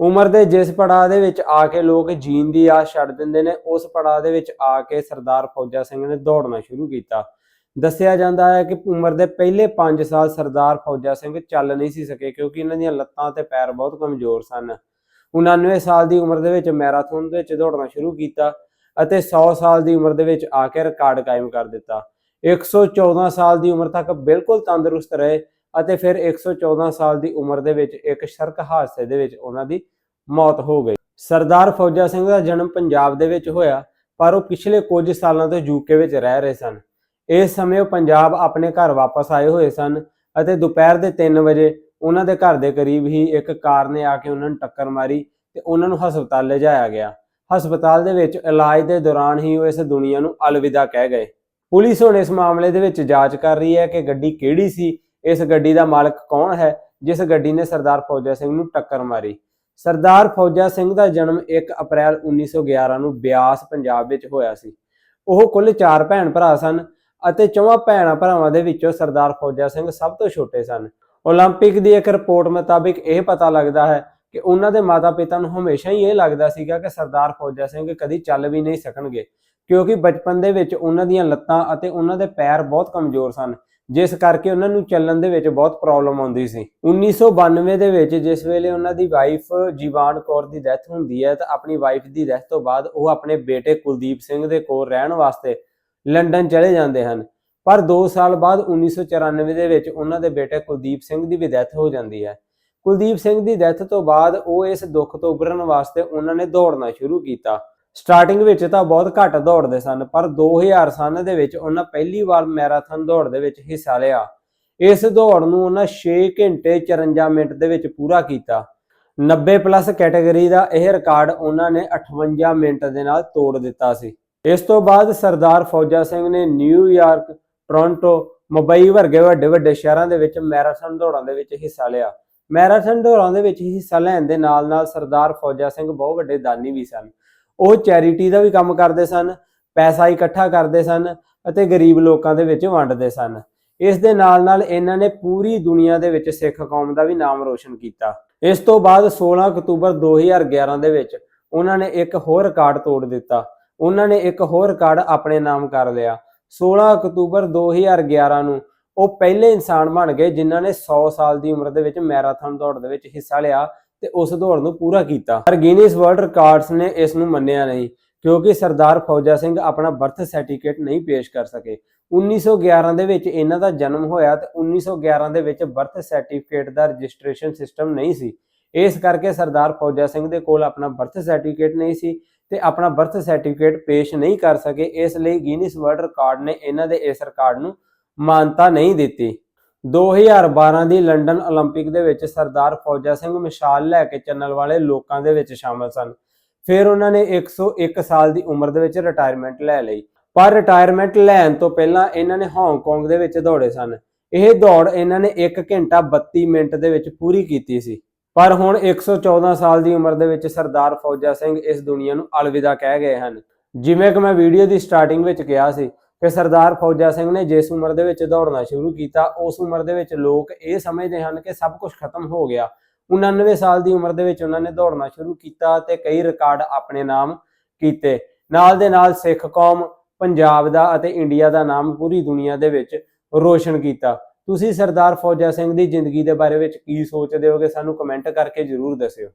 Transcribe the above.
ਉਮਰ ਦੇ ਜਿਸ ਪੜਾਅ ਦੇ ਵਿੱਚ ਆ ਕੇ ਲੋਕ ਜੀਣ ਦੀ ਆਸ ਛੱਡ ਦਿੰਦੇ ਨੇ, ਉਸ ਪੜਾਅ ਦੇ ਵਿੱਚ ਆ ਕੇ ਸਰਦਾਰ ਫੌਜਾ ਸਿੰਘ ਨੇ ਦੌੜਨਾ ਸ਼ੁਰੂ ਕੀਤਾ। ਦੱਸਿਆ ਜਾਂਦਾ ਹੈ ਕਿ ਉਮਰ ਦੇ ਪਹਿਲੇ 5 ਸਾਲ ਸਰਦਾਰ ਫੌਜਾ ਸਿੰਘ ਚੱਲ ਨਹੀਂ ਸੀ ਸਕੇ ਕਿਉਂਕਿ ਇਹਨਾਂ ਦੀਆਂ ਲੱਤਾਂ ਤੇ ਪੈਰ ਬਹੁਤ ਕਮਜ਼ੋਰ ਸਨ। 99 ਸਾਲ ਦੀ ਉਮਰ ਦੇ ਵਿੱਚ ਮੈਰਾਥਨ ਦੇ ਵਿੱਚ ਦੌੜਨਾ ਸ਼ੁਰੂ ਕੀਤਾ ਅਤੇ 100 ਸਾਲ ਦੀ ਉਮਰ ਦੇ ਵਿੱਚ ਆ ਕੇ ਰਿਕਾਰਡ ਕਾਇਮ ਕਰ ਦਿੱਤਾ। 114 ਸਾਲ ਦੀ ਉਮਰ ਤੱਕ ਬਿਲਕੁਲ ਤੰਦਰੁਸਤ ਰਹੇ ਅਤੇ ਫਿਰ 114 ਸਾਲ ਦੀ ਉਮਰ ਦੇ ਵਿੱਚ ਇੱਕ ਸੜਕ ਹਾਦਸੇ ਦੇ ਵਿੱਚ ਉਹਨਾਂ ਦੀ ਮੌਤ ਹੋ ਗਈ। ਸਰਦਾਰ ਫੌਜਾ ਸਿੰਘ ਦਾ ਜਨਮ ਪੰਜਾਬ ਦੇ ਵਿੱਚ ਹੋਇਆ, ਪਰ ਉਹ ਪਿਛਲੇ ਕੁਝ ਸਾਲਾਂ ਤੋਂ ਯੂਕੇ ਵਿੱਚ ਰਹਿ ਰਹੇ ਸਨ। ਇਸ ਸਮੇਂ ਉਹ ਪੰਜਾਬ ਆਪਣੇ ਘਰ ਵਾਪਸ ਆਏ ਹੋਏ ਸਨ ਅਤੇ ਦੁਪਹਿਰ ਦੇ 3 ਵਜੇ ਉਹਨਾਂ ਦੇ ਘਰ ਦੇ ਕਰੀਬ ਹੀ ਇੱਕ ਕਾਰ ਨੇ ਆ ਕੇ ਉਹਨਾਂ ਨੂੰ ਟੱਕਰ ਮਾਰੀ ਤੇ ਉਹਨਾਂ ਨੂੰ ਹਸਪਤਾਲ ਲਿਜਾਇਆ ਗਿਆ। ਹਸਪਤਾਲ ਦੇ ਵਿੱਚ ਇਲਾਜ ਦੇ ਦੌਰਾਨ ਹੀ ਉਹ ਇਸ ਦੁਨੀਆ ਨੂੰ ਅਲਵਿਦਾ ਕਹਿ ਗਏ। ਪੁਲਿਸ ਹੁਣ ਇਸ ਮਾਮਲੇ ਦੇ ਵਿੱਚ ਜਾਂਚ ਕਰ ਰਹੀ ਹੈ ਕਿ ਗੱਡੀ ਕਿਹੜੀ ਸੀ ਇਸ ਗੱਡੀ ਦਾ ਮਾਲਕ ਕੌਣ ਹੈ ਜਿਸ ਗੱਡੀ ਨੇ ਸਰਦਾਰ ਫੌਜਾ ਸਿੰਘ ਨੂੰ ਟੱਕਰ ਮਾਰੀ ਸਰਦਾਰ ਫੌਜਾ ਸਿੰਘ ਦਾ ਜਨਮ 1 ਅਪ੍ਰੈਲ 1911 ਨੂੰ ਬਿਆਸ ਪੰਜਾਬ ਵਿੱਚ ਹੋਇਆ ਸੀ ਉਹ ਕੁੱਲ 4 ਭੈਣ ਭਰਾ ਸਨ ਅਤੇ ਚੌਵਾਂ ਭੈਣਾਂ ਭਰਾਵਾਂ ਦੇ ਵਿੱਚੋਂ ਸਰਦਾਰ ਫੌਜਾ ਸਿੰਘ ਸਭ ਤੋਂ ਛੋਟੇ ਸਨ 올림픽 ਦੀ ਇੱਕ ਰਿਪੋਰਟ ਮੁਤਾਬਿਕ ਇਹ ਪਤਾ ਲੱਗਦਾ ਹੈ ਕਿ ਉਹਨਾਂ ਦੇ ਮਾਤਾ-ਪਿਤਾ ਨੂੰ ਹਮੇਸ਼ਾ ਹੀ ਇਹ ਲੱਗਦਾ ਸੀਗਾ ਕਿ ਸਰਦਾਰ ਫੌਜਾ ਸਿੰਘ ਕਦੀ ਚੱਲ ਵੀ ਨਹੀਂ ਸਕਣਗੇ ਕਿਉਂਕਿ ਬਚਪਨ ਦੇ ਵਿੱਚ ਉਹਨਾਂ ਦੀਆਂ ਲੱਤਾਂ ਅਤੇ ਉਹਨਾਂ ਦੇ ਪੈਰ ਬਹੁਤ ਕਮਜ਼ੋਰ ਸਨ ਜਿਸ ਕਰਕੇ ਉਹਨਾਂ ਨੂੰ ਚੱਲਣ ਦੇ ਵਿੱਚ ਬਹੁਤ ਪ੍ਰੋਬਲਮ ਆਉਂਦੀ ਸੀ। 1992 ਦੇ ਵਿੱਚ ਜਿਸ ਵੇਲੇ ਉਹਨਾਂ ਦੀ ਵਾਈਫ ਜੀਵਾਨ ਕੌਰ ਦੀ ਡੈਥ ਹੁੰਦੀ ਹੈ, ਤਾਂ ਆਪਣੀ ਵਾਈਫ ਦੀ ਡੈਥ ਤੋਂ ਬਾਅਦ ਉਹ ਆਪਣੇ ਬੇਟੇ ਕੁਲਦੀਪ ਸਿੰਘ ਦੇ ਕੋਲ ਰਹਿਣ ਵਾਸਤੇ ਲੰਡਨ ਚਲੇ ਜਾਂਦੇ ਹਨ। ਪਰ 2 ਸਾਲ ਬਾਅਦ 1994 ਦੇ ਵਿੱਚ ਉਹਨਾਂ ਦੇ ਬੇਟੇ ਕੁਲਦੀਪ ਸਿੰਘ ਦੀ ਵੀ ਡੈਥ ਹੋ ਜਾਂਦੀ ਹੈ। ਕੁਲਦੀਪ ਸਿੰਘ ਦੀ ਡੈਥ ਤੋਂ ਬਾਅਦ ਉਹ ਇਸ ਦੁੱਖ ਤੋਂ ਉਭਰਨ ਵਾਸਤੇ ਉਹਨਾਂ ਨੇ ਦੌੜਨਾ ਸ਼ੁਰੂ ਕੀਤਾ। ਸਟਾਰਟਿੰਗ ਵਿੱਚ ਤਾਂ ਬਹੁਤ ਘੱਟ ਦੌੜਦੇ ਸਨ, ਪਰ 2000 ਸਨ ਦੇ ਵਿੱਚ ਉਹਨਾਂ ਪਹਿਲੀ ਵਾਰ ਮੈਰਾਥਨ ਦੌੜ ਦੇ ਵਿੱਚ ਹਿੱਸਾ ਲਿਆ। ਇਸ ਦੌੜ ਨੂੰ ਉਹਨਾਂ 6 ਘੰਟੇ 54 ਮਿੰਟ ਦੇ ਵਿੱਚ ਪੂਰਾ ਕੀਤਾ। 90 ਪਲੱਸ ਕੈਟਾਗਰੀ ਦਾ ਇਹ ਰਿਕਾਰਡ ਉਹਨਾਂ ਨੇ 58 ਮਿੰਟ ਦੇ ਨਾਲ ਤੋੜ ਦਿੱਤਾ ਸੀ। ਇਸ ਤੋਂ ਬਾਅਦ ਸਰਦਾਰ ਫੌਜਾ ਸਿੰਘ ਨੇ ਨਿਊਯਾਰਕ ਟੋਰਾਂਟੋ, ਮੁੰਬਈ ਵਰਗੇ ਵੱਡੇ ਵੱਡੇ ਸ਼ਹਿਰਾਂ ਦੇ ਵਿੱਚ ਮੈਰਾਥਨ ਦੌੜਾਂ ਦੇ ਵਿੱਚ ਹਿੱਸਾ ਲਿਆ। ਮੈਰਾਥਨ ਦੌੜਾਂ ਦੇ ਵਿੱਚ ਹਿੱਸਾ ਲੈਣ ਦੇ ਨਾਲ-ਨਾਲ ਸਰਦਾਰ ਫੌਜਾ ਸਿੰਘ ਬਹੁਤ ਵੱਡੇ ਦਾਨੀ ਵੀ ਸਨ। ਉਹ ਚੈਰਿਟੀ ਦਾ ਵੀ ਕੰਮ ਕਰਦੇ ਸਨ, ਪੈਸਾ ਇਕੱਠਾ ਕਰਦੇ ਸਨ ਅਤੇ ਗਰੀਬ ਲੋਕਾਂ ਦੇ ਵਿੱਚ ਵੰਡਦੇ ਸਨ। ਇਸ ਦੇ ਨਾਲ-ਨਾਲ ਇਹਨਾਂ ਨੇ ਪੂਰੀ ਦੁਨੀਆ ਦੇ ਵਿੱਚ ਸਿੱਖ ਕੌਮ ਦਾ ਵੀ ਨਾਮ ਰੋਸ਼ਨ ਕੀਤਾ। ਇਸ ਤੋਂ ਬਾਅਦ 16 ਅਕਤੂਬਰ 2011 ਦੇ ਵਿੱਚ ਉਹਨਾਂ ਨੇ ਇੱਕ ਹੋਰ ਰਿਕਾਰਡ ਤੋੜ ਦਿੱਤਾ। ਉਹਨਾਂ ਨੇ ਇੱਕ ਹੋਰ ਰਿਕਾਰਡ ਆਪਣੇ ਨਾਮ ਕਰ ਲਿਆ। 16 ਅਕਤੂਬਰ 2011 ਨੂੰ ਉਹ ਪਹਿਲੇ ਇਨਸਾਨ ਬਣ ਗਏ ਜਿਨ੍ਹਾਂ ਨੇ 100 ਸਾਲ ਦੀ ਉਮਰ ਦੇ ਵਿੱਚ ਮੈਰਾਥਨ ਦੌੜ ਦੇ ਵਿੱਚ ਹਿੱਸਾ ਲਿਆ ਤੇ ਉਸ ਦੌੜ ਨੂੰ ਪੂਰਾ ਕੀਤਾ। ਪਰ ਗਿਨੀਜ਼ ਵਰਲਡ ਰਿਕਾਰਡਸ ਨੇ ਇਸ ਨੂੰ ਮੰਨਿਆ ਨਹੀਂ, ਕਿਉਂਕਿ ਸਰਦਾਰ ਫੌਜਾ ਸਿੰਘ ਆਪਣਾ ਬਰਥ ਸਰਟੀਫਿਕੇਟ ਨਹੀਂ ਪੇਸ਼ ਕਰ ਸਕੇ। 1911 ਦੇ ਵਿੱਚ ਇਹਨਾਂ ਦਾ ਜਨਮ ਹੋਇਆ ਤੇ 1911 ਦੇ ਵਿੱਚ ਬਰਥ ਸਰਟੀਫਿਕੇਟ ਦਾ ਰਜਿਸਟ੍ਰੇਸ਼ਨ ਸਿਸਟਮ ਨਹੀਂ ਸੀ। ਇਸ ਕਰਕੇ ਸਰਦਾਰ ਫੌਜਾ ਸਿੰਘ ਦੇ ਕੋਲ ਆਪਣਾ ਬਰਥ ਸਰਟੀਫਿਕੇਟ ਨਹੀਂ ਸੀ ਤੇ ਆਪਣਾ ਬਰਥ ਸਰਟੀਫਿਕੇਟ ਪੇਸ਼ ਨਹੀਂ ਕਰ ਸਕੇ। ਇਸ ਲਈ ਗਿਨੀਜ਼ ਵਰਲਡ ਰਿਕਾਰਡ ਨੇ ਇਹਨਾਂ ਦੇ ਇਸ ਰਿਕਾਰਡ ਨੂੰ ਮਾਨਤਾ ਨਹੀਂ ਦਿੱਤੀ। 2012 ਦੀ ਲੰਡਨ 올림픽 ਦੇ ਵਿੱਚ ਸਰਦਾਰ ਫੌਜਾ ਸਿੰਘ ਮਿਸਾਲ ਲੈ ਕੇ ਚੱਲਣ ਵਾਲੇ ਲੋਕਾਂ ਦੇ ਵਿੱਚ ਸ਼ਾਮਲ ਸਨ ਫਿਰ ਉਹਨਾਂ ਨੇ 101 ਸਾਲ ਦੀ ਉਮਰ ਦੇ ਵਿੱਚ ਰਿਟਾਇਰਮੈਂਟ ਲੈ ਲਈ ਪਰ ਰਿਟਾਇਰਮੈਂਟ ਲੈਣ ਤੋਂ ਪਹਿਲਾਂ ਇਹਨਾਂ ਨੇ ਹਾਂਗਕਾਂਗ ਦੇ ਵਿੱਚ ਦੌੜੇ ਸਨ ਇਹ ਦੌੜ ਇਹਨਾਂ ਨੇ 1 ਘੰਟਾ 32 ਮਿੰਟ ਦੇ ਵਿੱਚ ਪੂਰੀ ਕੀਤੀ ਸੀ ਪਰ ਹੁਣ 114 ਸਾਲ ਦੀ ਉਮਰ ਦੇ ਵਿੱਚ ਸਰਦਾਰ ਫੌਜਾ ਸਿੰਘ ਇਸ ਦੁਨੀਆ ਨੂੰ ਅਲਵਿਦਾ ਕਹਿ ਗਏ ਹਨ ਜਿਵੇਂ ਕਿ ਮੈਂ ਵੀਡੀਓ ਦੀ ਸਟਾਰਟਿੰਗ ਵਿੱਚ ਕਿਹਾ ਸੀ ਕਿ ਸਰਦਾਰ ਫੌਜਾ ਸਿੰਘ ਨੇ ਜਿਸ ਉਮਰ ਦੇ ਵਿੱਚ ਦੌੜਨਾ ਸ਼ੁਰੂ ਕੀਤਾ, ਉਸ ਉਮਰ ਦੇ ਵਿੱਚ ਲੋਕ ਇਹ ਸਮਝਦੇ ਹਨ ਕਿ ਸਭ ਕੁਝ ਖਤਮ ਹੋ ਗਿਆ। 99 ਸਾਲ ਦੀ ਉਮਰ ਦੇ ਵਿੱਚ ਉਹਨਾਂ ਨੇ ਦੌੜਨਾ ਸ਼ੁਰੂ ਕੀਤਾ ਤੇ ਕਈ ਰਿਕਾਰਡ ਆਪਣੇ ਨਾਮ ਕੀਤੇ। ਨਾਲ ਦੇ ਨਾਲ ਸਿੱਖ ਕੌਮ ਪੰਜਾਬ ਦਾ ਅਤੇ ਇੰਡੀਆ ਦਾ ਨਾਮ ਪੂਰੀ ਦੁਨੀਆ ਦੇ ਵਿੱਚ ਰੋਸ਼ਨ ਕੀਤਾ। ਤੁਸੀਂ ਸਰਦਾਰ ਫੌਜਾ ਸਿੰਘ ਦੀ ਜ਼ਿੰਦਗੀ ਦੇ ਬਾਰੇ ਵਿੱਚ ਕੀ ਸੋਚਦੇ ਹੋਗੇ ਸਾਨੂੰ ਕਮੈਂਟ ਕਰਕੇ ਜਰੂਰ ਦੱਸਿਓ।